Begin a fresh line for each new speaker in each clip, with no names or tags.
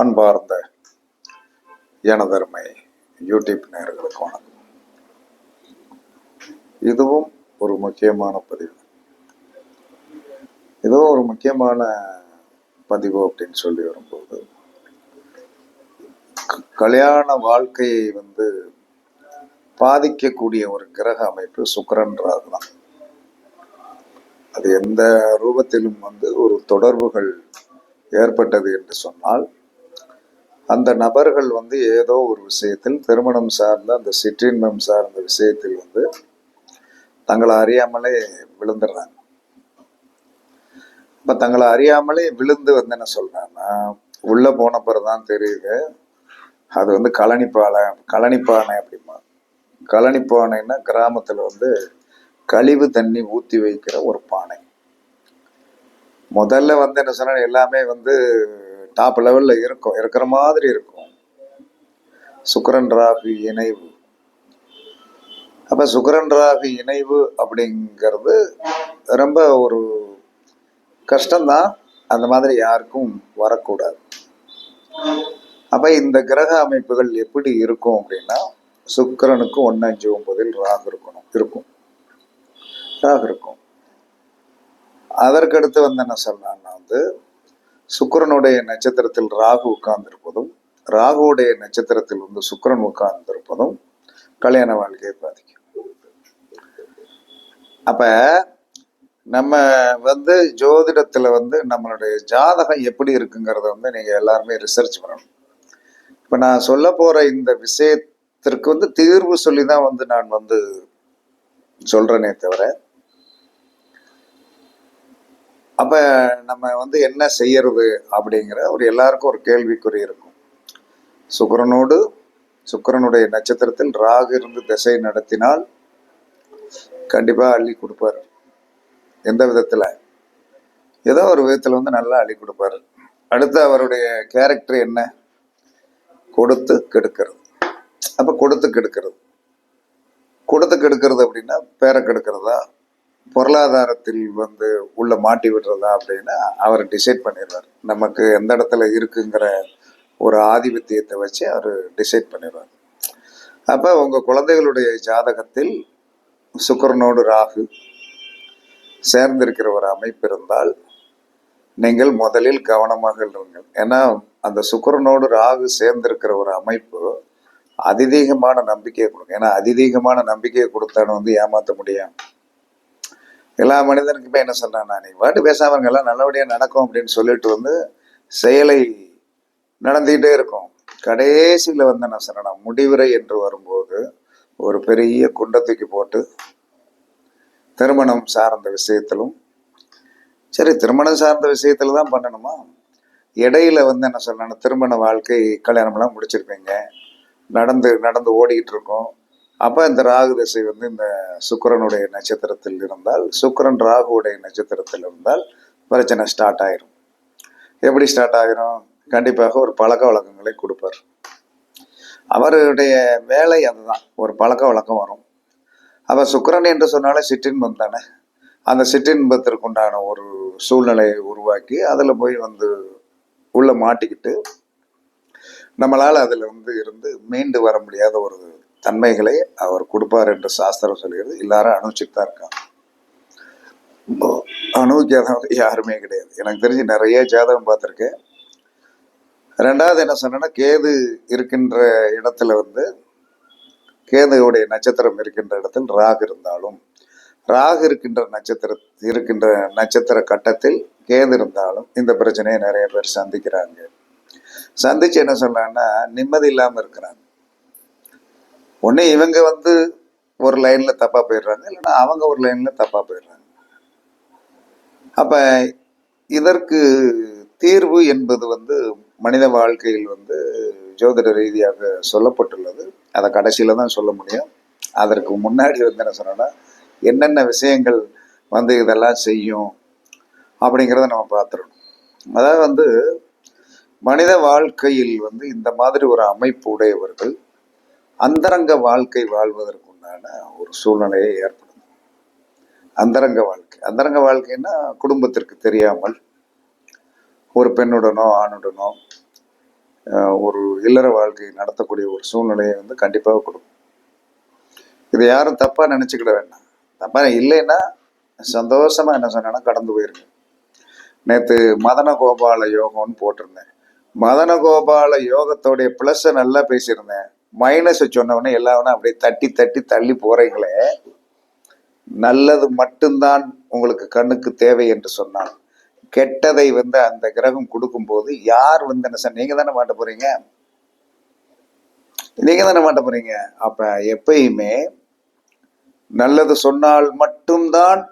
அன்பார்ந்த எனதருமை யூடியூப் நேர்களுக்கு வணக்கம். இதுவும் ஒரு முக்கியமான பதிவு. இதுவும் ஒரு முக்கியமான பதிவு அப்படின்னு சொல்லி வரும்போது கல்யாண வாழ்க்கையை வந்து பாதிக்கக்கூடிய ஒரு கிரக அமைப்பு சுக்கிரன்றது தான். அது எந்த ரூபத்திலும் வந்து ஒரு தொடர்புகள் ஏற்பட்டது என்று சொன்னால் அந்த நபர்கள் வந்து ஏதோ ஒரு விஷயத்தில் திருமணம் சார்ந்த அந்த சிற்றின்பம் சார்ந்த விஷயத்தில் வந்து தங்களை அறியாமலே விழுந்துடுறாங்க. இப்போ தங்களை அறியாமலே விழுந்து வந்து என்ன சொல்றாங்கன்னா உள்ள போன பிறகுதான் தெரியுது அது வந்து கழனிப்பாலை கழனிப்பானை அப்படிமா. கழனிப்பானைன்னா கிராமத்தில் வந்து கழிவு தண்ணி ஊற்றி வைக்கிற ஒரு பானை. முதல்ல வந்து என்ன சொன்னா எல்லாமே வந்து டாப் லெவல்ல இருக்கும். இருக்கிற மாதிரி இருக்கும். சுக்கரன் ராகு இணைவு. அப்ப சுக்கரன் ராகு இணைவு அப்படிங்கிறது ரொம்ப ஒரு கஷ்டம்தான். அந்த மாதிரி யாருக்கும் வரக்கூடாது. அப்ப இந்த கிரக அமைப்புகள் எப்படி இருக்கும் அப்படின்னா சுக்கரனுக்கு ஒன்று அஞ்சு ஒன்பதில் ராகு இருக்கணும். இருக்கும். ராகு இருக்கும். அதற்கடுத்து வந்து என்ன சொல்லலாம்னா வந்து சுக்கரனுடைய நட்சத்திரத்தில் ராகு உட்கார்ந்திருப்பதும் ராகுவுடைய நட்சத்திரத்தில் வந்து சுக்கரன் உட்கார்ந்திருப்பதும் கல்யாண வாழ்க்கையை பாதிக்கும். அப்ப நம்ம வந்து ஜோதிடத்துல வந்து நம்மளுடைய ஜாதகம் எப்படி இருக்குங்கிறத வந்து நீங்க எல்லாருமே ரிசர்ச் பண்ணணும். இப்ப நான் சொல்ல போற இந்த விஷயத்திற்கு வந்து தீர்வு சொல்லி தான் வந்து நான் வந்து சொல்றேனே தவிர அப்போ நம்ம வந்து என்ன செய்யறது அப்படிங்கிற ஒரு எல்லாருக்கும் ஒரு கேள்விக்குறி இருக்கும். சுக்கரனோடு சுக்கரனுடைய நட்சத்திரத்தில் ராகு இருந்து திசை நடத்தினால் கண்டிப்பாக அள்ளி கொடுப்பார். எந்த விதத்தில்? ஏதோ ஒரு விதத்தில் வந்து நல்லா அள்ளி கொடுப்பாரு. அடுத்து அவருடைய கேரக்டர் என்ன? கொடுத்து கெடுக்கிறது. அப்போ கொடுத்து கெடுக்கிறது. கொடுத்து கெடுக்கிறது அப்படின்னா பேரை கெடுக்கிறதா? பொருளாதாரத்தில் வந்து உள்ள மாட்டி விடுறதா அப்படின்னு அவர் டிசைட் பண்ணிடுவார். நமக்கு எந்த இடத்துல இருக்குங்கிற ஒரு ஆதிபத்தியத்தை வச்சு அவர் டிசைட் பண்ணிடுவார். அப்போ உங்கள் குழந்தைகளுடைய ஜாதகத்தில் சுக்கரனோடு ராகு சேர்ந்திருக்கிற ஒரு அமைப்பு இருந்தால் நீங்கள் முதலில் கவனமாக இருங்கள். ஏன்னா அந்த சுக்கரனோடு ராகு சேர்ந்திருக்கிற ஒரு அமைப்பு அதிதீகமான நம்பிக்கையை கொடுக்கும். ஏன்னா அதிதீகமான நம்பிக்கையை கொடுத்தாலும் வந்து ஏமாற்ற முடியும் எல்லா மனிதனுக்குமே என்ன சொல்றான் நீ பாட்டு பேசாமல் எல்லாம் நல்லபடியாக நடக்கும் அப்படின்னு சொல்லிட்டு வந்து செயலை நடந்துக்கிட்டே இருக்கும். கடைசியில் வந்து என்ன சொல்கிறேன் முடிவுரை என்று வரும்போது ஒரு பெரிய குண்டை தூக்கி போட்டு திருமணம் சார்ந்த விஷயத்திலும் சரி திருமணம் சார்ந்த விஷயத்தில் தான் பண்ணணுமா? இடையில வந்து என்ன சொல்லணும் திருமண வாழ்க்கை கல்யாணம்லாம் முடிச்சிருப்பீங்க. நடந்து நடந்து ஓடிக்கிட்டு இருக்கோம். அப்போ இந்த ராகு திசை வந்து இந்த சுக்கரனுடைய நட்சத்திரத்தில் இருந்தால் சுக்கிரன் ராகுவுடைய நட்சத்திரத்தில் இருந்தால் பிரச்சனை ஸ்டார்ட் ஆயிரும். எப்படி ஸ்டார்ட் ஆகிரும் கண்டிப்பாக ஒரு பழக்க வழக்கங்களை கொடுப்பார். அவருடைய வேலை அதுதான். ஒரு பழக்க வழக்கம் வரும். அப்போ சுக்கரன் என்று சொன்னாலே சிற்றின்பம் தானே? அந்த சிற்றின்பத்திற்கு உண்டான ஒரு சூழ்நிலையை உருவாக்கி அதில் போய் வந்து உள்ள மாட்டிக்கிட்டு நம்மளால் அதில் வந்து இருந்து மீண்டு வர முடியாத ஒரு தன்மைகளை அவர் கொடுப்பார் என்று சாஸ்திரம் சொல்கிறது. எல்லாரும் அனுபவிச்சுட்டு தான் இருக்காங்க. இப்போ அனுபவிக்காதவங்க யாருமே கிடையாது. எனக்கு தெரிஞ்சு நிறைய ஜாதகம் பார்த்துருக்கேன். ரெண்டாவது என்ன சொன்னேன்னா கேது இருக்கின்ற இடத்துல வந்து கேதுவுடைய நட்சத்திரம் இருக்கின்ற இடத்தில் ராகு இருந்தாலும் ராகு இருக்கின்ற நட்சத்திர இருக்கின்ற நட்சத்திர கட்டத்தில் கேது இருந்தாலும் இந்த பிரச்சனையை நிறைய பேர் சந்திக்கிறாங்க. சந்திச்சு என்ன சொல்றாங்கன்னா நிம்மதி இல்லாமல் இருக்கிறாங்க. உடனே இவங்க வந்து ஒரு லைன்ல தப்பா போயிடுறாங்க இல்லைன்னா அவங்க ஒரு லைன்ல தப்பா போயிடுறாங்க. அப்ப இதற்கு தீர்வு என்பது வந்து மனித வாழ்க்கையில் வந்து ஜோதிட ரீதியாக சொல்லப்பட்டுள்ளது. அதை கடைசியில தான் சொல்ல முடியும். அதற்கு முன்னாடி வந்து என்ன சொன்னோன்னா என்னென்ன விஷயங்கள் வந்து இதெல்லாம் செய்யும் அப்படிங்கிறத நம்ம பார்த்துடணும். அதாவது வந்து மனித வாழ்க்கையில் வந்து இந்த மாதிரி ஒரு அமைப்பு உடையவர்கள் அந்தரங்க வாழ்க்கை வாழ்வதற்குண்டான ஒரு சூழ்நிலையை ஏற்படுது அந்தரங்க வாழ்க்கை. அந்தரங்க வாழ்க்கைன்னா குடும்பத்திற்கு தெரியாமல் ஒரு பெண்ணுடனோ ஆணுடனோ ஒரு இல்லற வாழ்க்கை நடத்தக்கூடிய ஒரு சூழ்நிலையை வந்து கண்டிப்பாக கொடுக்கும். இதை யாரும் தப்பாக நினச்சிக்கிட வேண்டாம். தப்பாக இல்லைன்னா சந்தோஷமாக என்ன சொன்னா கடந்து போயிருங்க நேற்று மதன கோபால யோகம்னு போட்டிருந்தேன். மதன கோபால யோகத்தோடைய பிளஸ்ஸை நல்லா பேசியிருந்தேன். மைனஸ் சொன்னவொடனே எல்லாம் அப்படியே தட்டி தட்டி தள்ளி போறீங்களே. நல்லது மட்டும்தான் உங்களுக்கு கண்ணுக்கு தேவை என்று சொன்னான். கெட்டதை வந்து அந்த கிரகம் கொடுக்கும்போது யார் வந்து என்ன சார் நீங்க தானே மாட்ட போறீங்க? நீங்க தானே மாட்ட போறீங்க? அப்ப எப்பயுமே நல்லது சொன்னால் மட்டும்தான்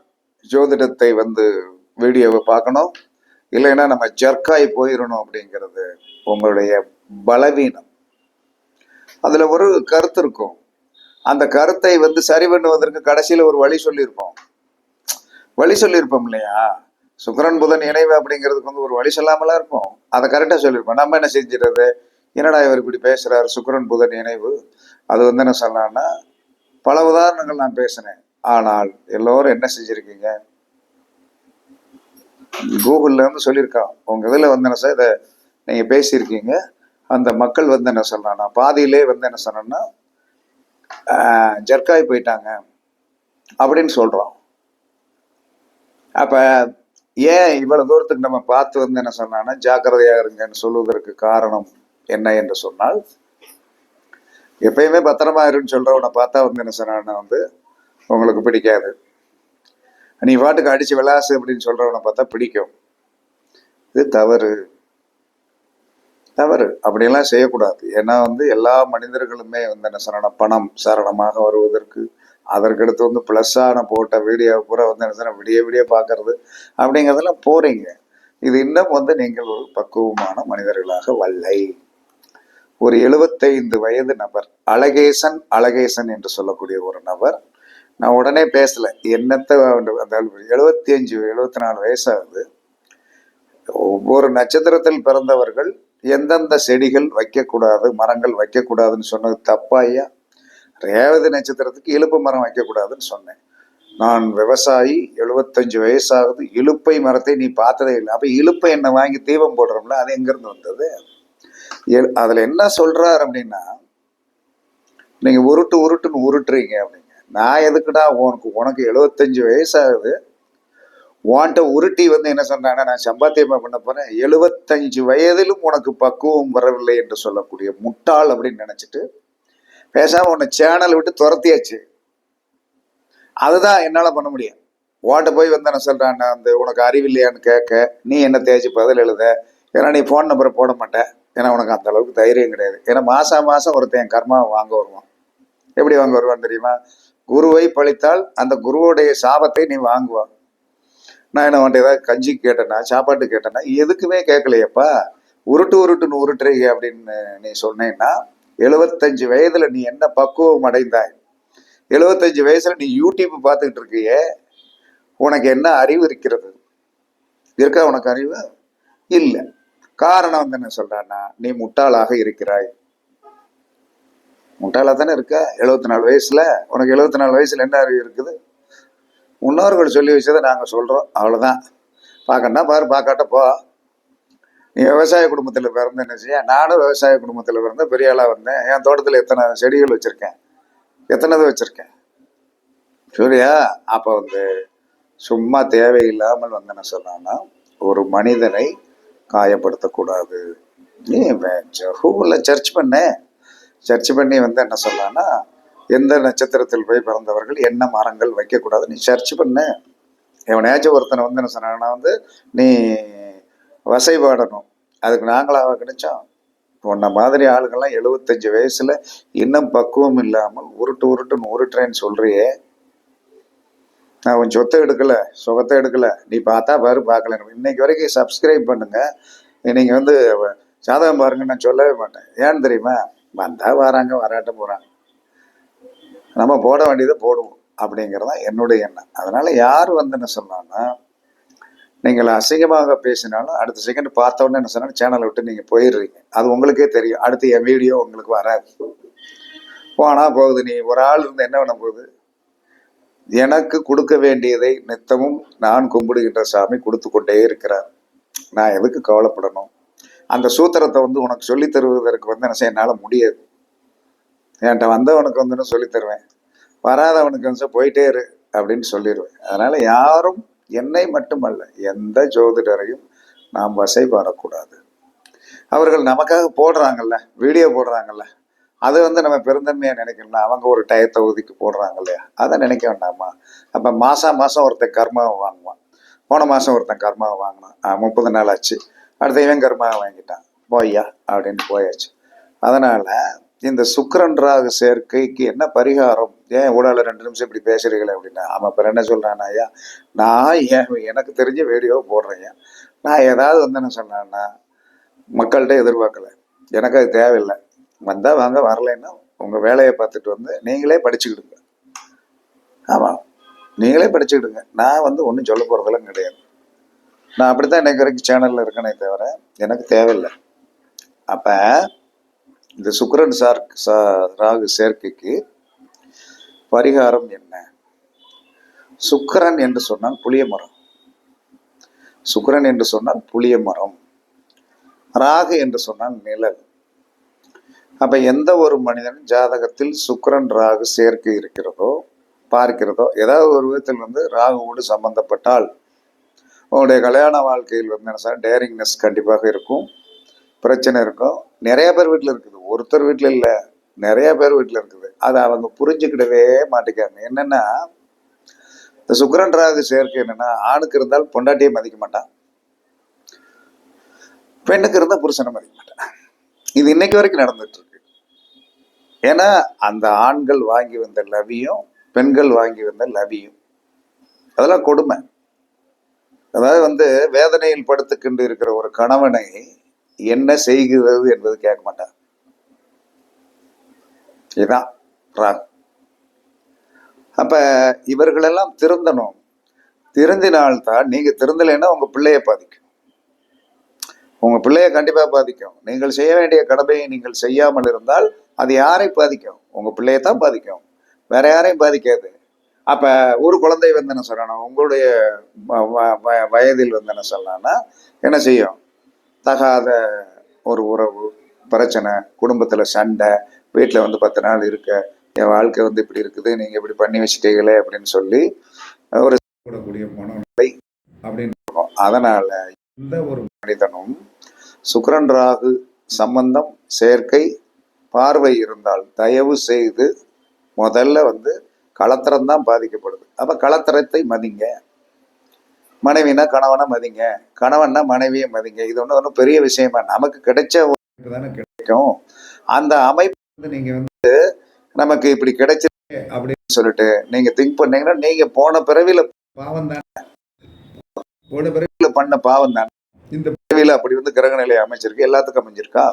ஜோதிடத்தை வந்து வீடியோவை பார்க்கணும். இல்லைன்னா நம்ம ஜர்க்காய் போயிடணும் அப்படிங்கிறது உங்களுடைய பலவீனம். அதுல ஒரு கருத்து இருக்கும். அந்த கருத்தை வந்து சரி பண்ணுவதற்கு கடைசியில ஒரு வழி சொல்லியிருப்போம். வழி சொல்லியிருப்போம் இல்லையா? சுக்கரன் புதன் இணைவு அப்படிங்கிறதுக்கு வந்து ஒரு வழி சொல்லாமலாம் இருப்போம் அதை கரெக்டாக சொல்லியிருப்போம். நம்ம என்ன செஞ்சிடறது? என்னடா இவர் இப்படி பேசுறாரு? சுக்கரன் புதன் இணைவு. அது வந்து என்ன சொல்லலாம்னா பல உதாரணங்கள் நான் பேசினேன். ஆனால் எல்லோரும் என்ன செஞ்சிருக்கீங்க? கூகுளில் இருந்து சொல்லியிருக்கான். உங்கள் இதில் வந்து என்ன சார் இதை நீங்கள் பேசியிருக்கீங்க. அந்த மக்கள் வந்து என்ன சொல்றாங்கன்னா பாதியிலே வந்து என்ன சொன்னா ஜர்க்காய் போயிட்டாங்க அப்படின்னு சொல்கிறோம் அப்போ ஏன் இவ்வளோ தூரத்துக்கு நம்ம பார்த்து வந்து என்ன சொன்னான்னா ஜாக்கிரதையாக இருங்கன்னு சொல்லுவதற்கு காரணம் என்ன என்று சொன்னால் எப்பயுமே பத்திரமா இருன்னு சொல்கிறவனை பார்த்தா வந்து என்ன சொன்னான்னா வந்து உங்களுக்கு பிடிக்காது. நீ பாட்டுக்கு அடித்து விளாசு அப்படின்னு சொல்கிறவனை பார்த்தா பிடிக்கும். இது தவறு. தவறு. அப்படியெல்லாம் செய்யக்கூடாது. ஏன்னா வந்து எல்லா மனிதர்களுமே வந்து என்ன சொன்னா பணம் சரணமாக வருவதற்கு அதற்கடுத்து வந்து ப்ளஸ்ஸான போட்ட வீடியோ பூரா வந்து என்ன சொன்னா விடிய விடிய பார்க்கறது அப்படிங்கிறதெல்லாம் போறீங்க. இது இன்னும் வந்து நீங்கள் ஒரு பக்குவமான மனிதர்களாக வல்லை. ஒரு எழுபத்தைந்து வயது நபர் அழகேசன் அழகேசன் என்று சொல்லக்கூடிய ஒரு நபர் நான் உடனே பேசலை. என்னத்தை அந்த எழுபத்தி அஞ்சு எழுபத்தி நாலு வயசாகுது. ஒவ்வொரு நட்சத்திரத்தில் பிறந்தவர்கள் எந்தெந்த செடிகள் வைக்கக்கூடாது மரங்கள் வைக்கக்கூடாதுன்னு சொன்னது தப்பாயா ரேவதி நட்சத்திரத்துக்கு இலுப்பு மரம் வைக்கக்கூடாதுன்னு சொன்னேன். நான் விவசாயி எழுபத்தஞ்சு வயசாகுது இலுப்பை மரத்தை நீ பார்த்ததே இல்லை. அப்போ இலுப்பை என்ன வாங்கி தீபம் போடுறோம்ல அது எங்கேருந்து வந்தது? எ- என்ன சொல்கிறார் அப்படின்னா நீங்கள் உருட்டு உருட்டுன்னு உருட்டுறீங்க அப்படிங்க. நான் எதுக்குடா உனக்கு உனக்கு எழுபத்தஞ்சு வயசாகுது உன்கிட்ட உருட்டி வந்து என்ன சொன்னாங்கன்னா நான் சம்பாத்தியமா பண்ண போறேன். எழுபத்தஞ்சு வயதிலும் உனக்கு பக்குவம் வரவில்லை என்று சொல்லக்கூடிய முட்டாள் அப்படின்னு நினைச்சிட்டு பேசாம உன்னை சேனல் விட்டு துரத்தியாச்சு. அதுதான் என்னால பண்ண முடியும். உன்கிட்ட போய் வந்து என்ன சொல்றான் அந்த உனக்கு அறிவில்லையான்னு கேட்க நீ என்ன தேய்ச்சி பதில் எழுத? ஏன்னா நீ ஃபோன் நம்பரை போட மாட்டேன் ஏன்னா உனக்கு அந்த அளவுக்கு தைரியம் கிடையாது. ஏன்னா மாசம் மாசம் ஒருத்தன் என் கர்மாவை வாங்க வருவான். எப்படி வாங்க வருவான் தெரியுமா? குருவை பழித்தால் அந்த குருவுடைய சாபத்தை நீ வாங்குவான். நான் என்ன உன்ட்ட ஏதாவது கஞ்சி கேட்டேன்னா சாப்பாட்டு கேட்டேன்னா எதுக்குமே கேட்கலையப்பா. உருட்டு உருட்டுன்னு உருட்டுறீங்க அப்படின்னு நீ சொன்னேன்னா எழுபத்தஞ்சு வயதுல நீ என்ன பக்குவம் அடைந்தாய்? எழுபத்தஞ்சு வயசுல நீ யூடியூப் பார்த்துக்கிட்டு இருக்கியே உனக்கு என்ன அறிவு இருக்கிறது? இருக்கா உனக்கு அறிவு? இல்லை. காரணம் வந்து என்ன சொல்றான்னா நீ முட்டாளாக இருக்கிறாய். முட்டாளா தானே இருக்க? எழுபத்தி நாலு வயசுல? உனக்கு எழுபத்தி நாலு வயசுல என்ன அறிவு இருக்குது? முன்னோர்கள் சொல்லி வச்சதை நாங்கள் சொல்கிறோம் அவ்வளோதான் பார்க்கணும்னா பாரு பார்க்காட்ட போ. நீ விவசாய குடும்பத்தில் பிறந்த என்ன செய்ய? நானும் விவசாய குடும்பத்தில் பிறந்த பெரிய ஆளாக வந்தேன். என் தோட்டத்தில் எத்தனை செடிகள் வச்சுருக்கேன்? எத்தனை இது வச்சுருக்கேன்? சூரியா அப்போ வந்து சும்மா தேவையில்லாமல் வந்து என்ன சொன்னான்னா ஒரு மனிதனை காயப்படுத்தக்கூடாது. நீ கூகுளில் சர்ச் பண்ண. சர்ச் பண்ணி வந்து என்ன சொல்லான்னா எந்த நட்சத்திரத்தில் போய் பிறந்தவர்கள் என்ன மரங்கள் வைக்கக்கூடாது நீ சர்ச் பண்ணு. எவனையாச்சும் ஒருத்தனை வந்து என்ன சொன்னாங்கன்னா வந்து நீ வசைபாடணும். அதுக்கு நாங்களாக கிடைச்சோம் உன்ன மாதிரி ஆளுங்கள்லாம் எழுபத்தஞ்சு வயசுல இன்னும் பக்குவம் இல்லாமல் உருட்டு உருட்டுன்னு உருட்டுறேன்னு சொல்றியே. நான் உன் சொத்தை எடுக்கல சுகத்தை எடுக்கல. நீ பார்த்தா பாரு பார்க்கல. இன்னைக்கு வரைக்கும் சப்ஸ்கிரைப் பண்ணுங்க. நீங்க வந்து சாதகம் பாருங்க நான் சொல்லவே மாட்டேன். ஏன்னு தெரியுமா? வந்தா வராங்க வராட்ட போறாங்க. நம்ம போட வேண்டியதை போடுவோம் அப்படிங்கிறது தான் என்னுடைய எண்ணம். அதனால் யார் வந்து என்ன சொன்னான்னா நீங்கள் அசிங்கமாக பேசினாலும் அடுத்த செகண்ட் பார்த்த என்ன சொன்னாலும் சேனலை விட்டு நீங்கள் போயிடுறீங்க. அது உங்களுக்கே தெரியும். அடுத்து என் வீடியோ உங்களுக்கு வராது. போனால் போகுது. நீ ஒரு ஆள் இருந்து என்ன பண்ண போகுது? எனக்கு கொடுக்க வேண்டியதை நித்தமும் நான் கும்பிடுகின்ற சாமி கொடுத்து கொண்டே இருக்கிறார். நான் எதுக்கு கவலைப்படணும்? அந்த சூத்திரத்தை வந்து உனக்கு சொல்லித் தருவதற்கு வந்து என்ன செய்ய என்னால் முடியாது. என்கிட்ட வந்தவனுக்கு வந்துன்னு சொல்லி சொல்லித் தருவேன். வராதவனுக்கு வந்து போயிட்டே இரு அப்படின்னு சொல்லிடுவேன் அதனால யாரும் என்னை மட்டுமல்ல எந்த ஜோதிடரையும் நாம் வசை பாடக்கூடாது அவர்கள் நமக்காக போடுறாங்கல்ல வீடியோ போடுறாங்கல்ல அது வந்து நம்ம பெருந்தன்மையாக நினைக்கணும் அவங்க ஒரு டயத்தை ஒதுக்கி போடுறாங்க இல்லையா? அதை நினைக்க வேண்டாமா? அப்போ மாதம் மாதம் ஒருத்தன் கர்மாவை வாங்குவான். போன மாதம் ஒருத்தன் கர்மாவை வாங்கினான். முப்பது நாள் ஆச்சு. அடுத்த இவன் கர்மாவை வாங்கிட்டான். போய்யா அப்படின்னு போயாச்சு. அதனால் இந்த சுக்கிரன் ராகு சேர்க்கைக்கு என்ன பரிகாரம்? ஏன் ஊடால ரெண்டு நிமிஷம் இப்படி பேசுறீங்களே அப்படின்னா? ஆமாம் அப்புறம் என்ன சொல்றான் ஐயா? நான் ஏன் எனக்கு தெரிஞ்ச வீடியோ போடுறேன் நான் ஏதாவது வந்து என்ன சொன்னேன்னா மக்கள்கிட்ட எதிர்பார்க்கல. எனக்கு அது தேவையில்லை. வந்தா வாங்க வரலைன்னா உங்க வேலையை பார்த்துட்டு வந்து நீங்களே படிச்சுக்கிடுங்க. ஆமா நீங்களே படிச்சுக்கிடுங்க. நான் வந்து ஒன்றும் சொல்ல போறதெல்லாம் கிடையாது. நான் அப்படித்தான் இன்னைக்கு வரைக்கும் சேனல்ல இருக்கேனே தவிர எனக்கு தேவையில்லை. அப்ப இந்த சுக்கரன் சார் சா- ராகு சேர்க்கைக்கு பரிகாரம் என்ன? சுக்கரன் என்று சொன்னால் புளிய மரம். சுக்கரன் என்று சொன்னால் புளிய மரம். ராகு என்று சொன்னால் நிழல். அப்ப எந்த ஒரு மனிதன் ஜாதகத்தில் சுக்கிரன் ராகு சேர்க்கை இருக்கிறதோ பார்க்கிறதோ ஏதாவது ஒரு விதத்தில் வந்து ராகுவோடு சம்பந்தப்பட்டால் உங்களுடைய கல்யாண வாழ்க்கையில் வந்து என்ன சார் டேரிங்னஸ் கண்டிப்பாக இருக்கும். பிரச்சனை இருக்கும். நிறைய பேர் வீட்டில் இருக்குது. ஒருத்தர் வீட்டில் இல்லை நிறைய பேர் வீட்டில் இருக்குது. அதை அவங்க புரிஞ்சுக்கிடவே மாட்டேங்காங்க என்னன்னா இந்த சுக்கிரன் ராகு சேர்க்கை என்னென்னா ஆணுக்கு இருந்தால் பொண்டாட்டியை மதிக்க மாட்டான். பெண்ணுக்கு இருந்தால் புருஷனை மதிக்க மாட்டான். இது இன்னைக்கு வரைக்கும் நடந்துட்டு இருக்கு. ஏன்னா அந்த ஆண்கள் வாங்கி வந்த லவியும் பெண்கள் வாங்கி வந்த லவியும் அதெல்லாம் கொடுமை. அதாவது வந்து வேதனையில் படுத்துக்கொண்டு இருக்கிற ஒரு கணவனை என்ன செய்கிறது என்பது கேட்க மாட்டான் இதுதான் ராங் அப்ப இவர்களெல்லாம் திருந்தணும். திருந்தினால்தான் நீங்க திருந்தலைன்னா உங்க பிள்ளைய பாதிக்கும். உங்க பிள்ளைய கண்டிப்பா பாதிக்கும். நீங்கள் செய்ய வேண்டிய கடமையை நீங்கள் செய்யாமல் இருந்தால் அது யாரை பாதிக்கும்? உங்க பிள்ளையை தான் பாதிக்கும். வேற யாரையும் பாதிக்காது. அப்ப ஒரு குழந்தை வந்து என்ன சொல்லணும். உங்களுடைய வ- வ- வயதில் வந்து என்ன சொல்லலாம்னா என்ன செய்யும்? தகாத ஒரு உறவு பிரச்சனை குடும்பத்துல சண்டை வீட்டில் வந்து பத்து நாள் இருக்க என் வாழ்க்கை வந்து இப்படி இருக்குது நீங்க இப்படி பண்ணி வச்சிட்டீங்களே அப்படின்னு சொல்லி ஒரு கூடக்கூடிய மனநிலை அப்படின்னு இருக்கும் அதனால எந்த ஒரு மனிதனும் சுக்கிரன் ராகு சம்பந்தம் சேர்க்கை பார்வை இருந்தால் தயவு செய்து முதல்ல வந்து களத்திரம் தான் பாதிக்கப்படுது. அப்ப களத்திரத்தை மதிங்க. மனைவினா கணவனை மதிங்க. கணவன்னா மனைவியை மதிங்க. இது ஒன்றும் ஒன்றும் பெரிய விஷயமா நமக்கு கிடைச்ச ஒரு தானே கிடைக்கும். அந்த அமைப்பு வந்து நீங்க வந்து நமக்கு இப்படி கிடைச்சிருக்கு அப்படின்னு சொல்லிட்டு நீங்க திங்க் பண்ணீங்கன்னா நீங்க போன பிறவில பாவம் தானே. போன பிறவில பண்ண பாவம் தானே. இந்த பிறவில அப்படி வந்து கிரக நிலை அமைச்சிருக்கு எல்லாத்துக்கும் அமைஞ்சிருக்கா?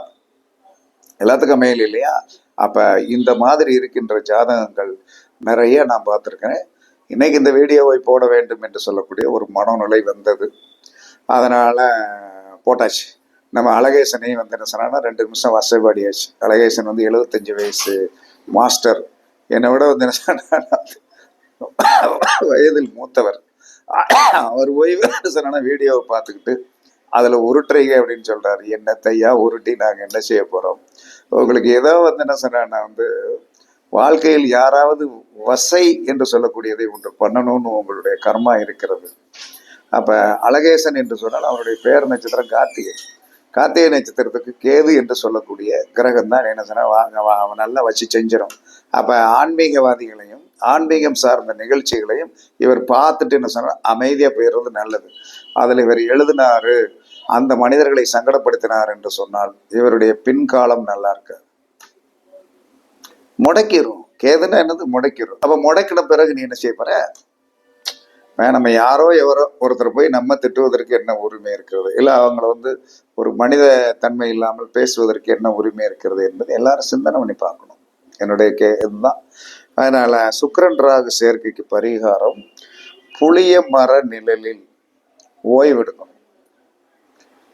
எல்லாத்துக்கும் அமையல இல்லையா? அப்ப இந்த மாதிரி இருக்கின்ற ஜாதகங்கள் நிறைய நான் பார்த்துருக்கேன். இன்னைக்கு இந்த வீடியோவை போட வேண்டும் என்று சொல்லக்கூடிய ஒரு மனநிலை வந்தது. அதனால போட்டாச்சு. நம்ம அழகேசனையும் வந்து என்ன சொன்னான்னா ரெண்டு நிமிஷம் வசைபாடியாச்சு. அழகேசன் வந்து எழுபத்தஞ்சு வயசு மாஸ்டர். என்னை விட வந்து என்ன சொன்னா வயதில் மூத்தவர். அவர் ஓய்வு சொன்னா வீடியோவை பார்த்துக்கிட்டு அதுல உருட்டுறீங்க அப்படின்னு சொல்றாரு. என்னத்தையா உருட்டி நாங்க என்ன செய்ய போறோம்? உங்களுக்கு ஏதோ வந்து என்ன சொன்னா வந்து வாழ்க்கையில் யாராவது வசை என்று சொல்லக்கூடியதை ஒன்று பண்ணணும்னு உங்களுடைய கர்மா இருக்கிறது. அப்ப அழகேசன் என்று சொன்னால் அவருடைய பேர் நட்சத்திரம் கார்த்திகை. கார்த்திகை நட்சத்திரத்துக்கு கேது என்று சொல்லக்கூடிய கிரகம் தான் என்ன சொன்னா வாங்க வா நல்லா வச்சு செஞ்சிடும் அப்ப ஆன்மீகவாதிகளையும் ஆன்மீகம் சார்ந்த நிகழ்ச்சிகளையும் இவர் பார்த்துட்டு என்ன சொன்னா அமைதியா போயிடுறது நல்லது. அதுல இவர் எழுதினாரு அந்த மனிதர்களை சங்கடப்படுத்தினார் என்று சொன்னால் இவருடைய பின்காலம் நல்லா இருக்காது. முடக்கிரும். கேதுன்னா என்னது? முடக்கிரும். அப்ப முடக்கின பிறகு நீ என்ன செய்ய போற? நம்ம யாரோ எவரோ ஒருத்தர் போய் நம்ம திட்டுவதற்கு என்ன உரிமை இருக்கிறது? இல்லை அவங்கள வந்து ஒரு மனித தன்மை இல்லாமல் பேசுவதற்கு என்ன உரிமை இருக்கிறது என்பது எல்லாரும் சிந்தனை பண்ணி பார்க்கணும். என்னுடைய கே இதுதான். அதனால சுக்கரன் ராகு சேர்க்கைக்கு பரிகாரம் புளிய மர நிழலில் ஓய்வெடுக்கணும்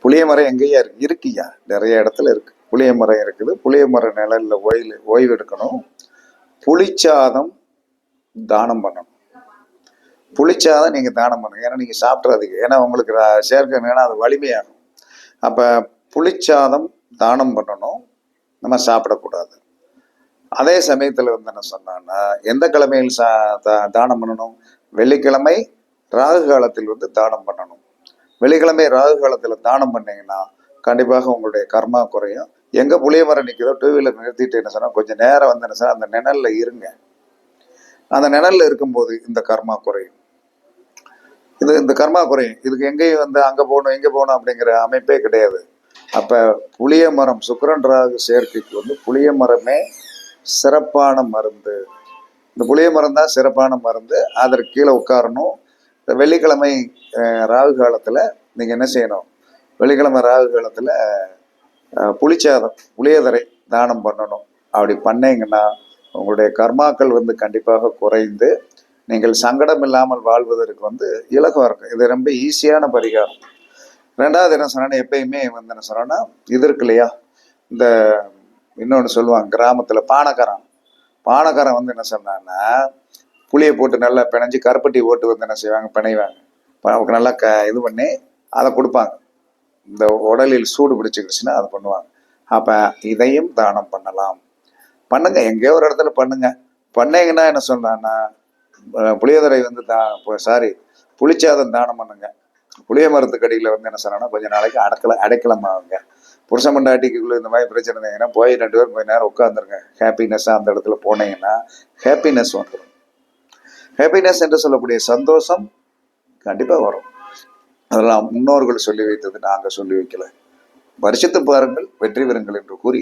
புளிய மரம் எங்கேயா இருக்கு? இருக்குயா? நிறைய இடத்துல இருக்கு. புளிய மரம் இருக்குது. புளிய மர நிழலில் ஓய்வு ஓய்வெடுக்கணும் புளிச்சாதம் தானம் பண்ணணும். புளிச்சாதம் நீங்கள் தானம் பண்ணுங்க. ஏன்னா நீங்கள் சாப்பிட்றதுக்கு ஏன்னா உங்களுக்கு ரா- அது வலிமையாகும். அப்போ புளிச்சாதம் தானம் பண்ணணும். நம்ம சாப்பிடக்கூடாது. அதே சமயத்தில் வந்து என்ன சொன்னான்னா எந்த கிழமையில் சா தா- தானம் பண்ணணும்? வெள்ளிக்கிழமை ராகு காலத்தில் வந்து தானம் பண்ணணும். வெள்ளிக்கிழமை ராகு காலத்தில் தானம் பண்ணீங்கன்னா கண்டிப்பாக உங்களுடைய கர்மா குறையும். எங்கே புளிய மரம் நிற்கிறதோ டூ வீலர் நிறுத்திட்டு என்ன சொன்னால் கொஞ்சம் நேரம் வந்து என்ன சொன்னால் அந்த நிழலில் இருங்க. அந்த நிழல்ல இருக்கும்போது இந்த கர்மா குறையும். இது இந்த கர்மா குறையும் இதுக்கு எங்கேயும் வந்து அங்கே போகணும் எங்கே போகணும் அப்படிங்கிற அமைப்பே கிடையாது. அப்போ புளிய மரம் சுக்கிரன் ராகு சேர்க்கைக்கு வந்து புளிய மரமே சிறப்பான மருந்து. இந்த புளிய மரம் தான் சிறப்பான மருந்து. அதற்கு கீழே உட்காரணும். இந்த வெள்ளிக்கிழமை ராகு காலத்தில் நீங்கள் என்ன செய்யணும்? வெள்ளிக்கிழமை ராகு காலத்தில் புளிச்சாதம் புளியதரை தானம் பண்ணணும். அப்படி பண்ணீங்கன்னா உங்களுடைய கர்மாக்கள் வந்து கண்டிப்பாக குறைந்து நீங்கள் சங்கடம் இல்லாமல் வாழ்வதற்கு வந்து இலகுவாக இருக்கும். இது ரொம்ப ஈஸியான பரிகாரம். ரெண்டாவது என்ன சொன்னா எப்பயுமே வந்து என்ன சொன்னோன்னா இது இருக்கு இல்லையா? இந்த இன்னொன்று சொல்லுவாங்க கிராமத்தில் பானக்காரன் பானகரம் வந்து என்ன சொன்னான்னா புளியை போட்டு நல்லா பிணைஞ்சு கருப்பட்டி போட்டு வந்து என்ன செய்வாங்க பிணைவாங்க. ப- அவங்களுக்கு நல்லா க இது பண்ணி அதை கொடுப்பாங்க. இந்த உடலில் சூடு பிடிச்சிக்கிடுச்சுன்னா அதை பண்ணுவாங்க. அப்போ இதையும் தானம் பண்ணலாம். பண்ணுங்க. எங்கேயோ ஒரு இடத்துல பண்ணுங்க. பண்ணீங்கன்னா என்ன சொன்னான்னா புளியோதரை வந்து தா சாரி புளிச்சாதம் தானம் பண்ணுங்க. புளிய மரத்துக்கடியில் வந்து என்ன சொன்னா கொஞ்ச நாளைக்கு அடக்கல அடைக்கலமாகுங்க புருஷன் மண்டாட்டிக்குள்ளே இந்த மாதிரி பிரச்சனை இருந்தீங்கன்னா போய் ரெண்டு பேரும் கொஞ்ச நேரம் உட்காந்துருங்க ஹாப்பினஸ்ஸாக அந்த இடத்துல போனீங்கன்னா ஹாப்பினஸ் வந்துடும் ஹாப்பினஸ் என்று சொல்லக்கூடிய சந்தோஷம் கண்டிப்பாக வரும். அதெல்லாம் முன்னோர்கள் சொல்லி வைத்தது நாங்கள் சொல்லி வைக்கல. வருஷத்து பாருங்கள் வெற்றி பெறுங்கள் என்று கூறி